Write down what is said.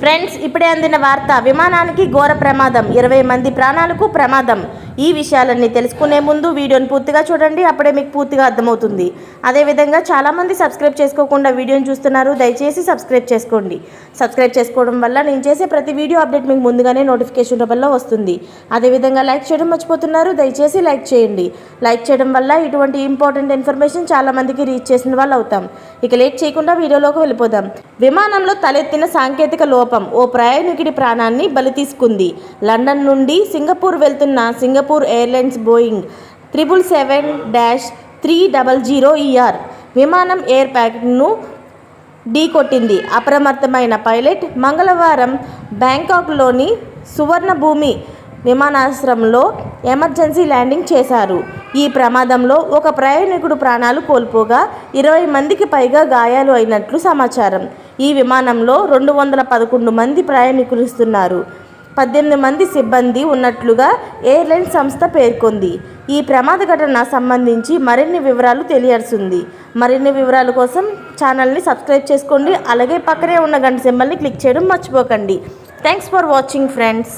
Friends ఇప్పుడే అందిన వార్త విమానానికి ఘోర ప్రమాదం ఇరవై మంది ప్రాణాలకు ప్రమాదం. ఈ విషయాలన్నీ తెలుసుకునే ముందు వీడియోని పూర్తిగా చూడండి అప్పుడే మీకు పూర్తిగా అర్థమవుతుంది. అదేవిధంగా చాలామంది సబ్స్క్రైబ్ చేసుకోకుండా వీడియోని చూస్తున్నారు దయచేసి సబ్స్క్రైబ్ చేసుకోండి. సబ్స్క్రైబ్ చేసుకోవడం వల్ల నేను చేసే ప్రతి వీడియో అప్డేట్ మీకు ముందుగానే నోటిఫికేషన్ రూపంలో వస్తుంది. అదేవిధంగా లైక్ చేయడం మర్చిపోతున్నారు దయచేసి లైక్ చేయండి. లైక్ చేయడం వల్ల ఇటువంటి ఇంపార్టెంట్ ఇన్ఫర్మేషన్ చాలామందికి రీచ్ చేసిన వాళ్ళు అవుతాం ఇక లేట్ చేయకుండా వీడియోలోకి వెళ్ళిపోదాం. విమానంలో తలెత్తిన సాంకేతిక లో లోపం ఓ ప్రయాణికుడి ప్రాణాన్ని బలి తీసుకుంది. లండన్ నుండి సింగపూర్ వెళ్తున్న Singapore airlines Boeing triple seven dash three double zero ER విమానం ఎయిర్ ప్యాకెట్ను ఢీకొట్టింది అప్రమత్తమైన పైలట్ మంగళవారం బ్యాంకాక్లోని సువర్ణభూమి విమానాశ్రయంలో ఎమర్జెన్సీ ల్యాండింగ్ చేశారు. ఈ ప్రమాదంలో ఒక ప్రయాణికుడు ప్రాణాలు కోల్పోగా ఇరవై మందికి పైగా గాయాలు అయినట్లు సమాచారం. ఈ విమానంలో రెండు వందల పదకొండు మంది ప్రయాణికులుస్తున్నారు పద్దెనిమిది మంది సిబ్బంది ఉన్నట్లుగా ఎయిర్లైన్ సంస్థ పేర్కొంది. ఈ ప్రమాద ఘటన సంబంధించి మరిన్ని వివరాలు తెలియాల్సింది. మరిన్ని వివరాల కోసం ఛానల్ని సబ్స్క్రైబ్ చేసుకోండి. అలాగే పక్కనే ఉన్న గంట సింబల్ని క్లిక్ చేయడం మర్చిపోకండి. Thanks for watching friends.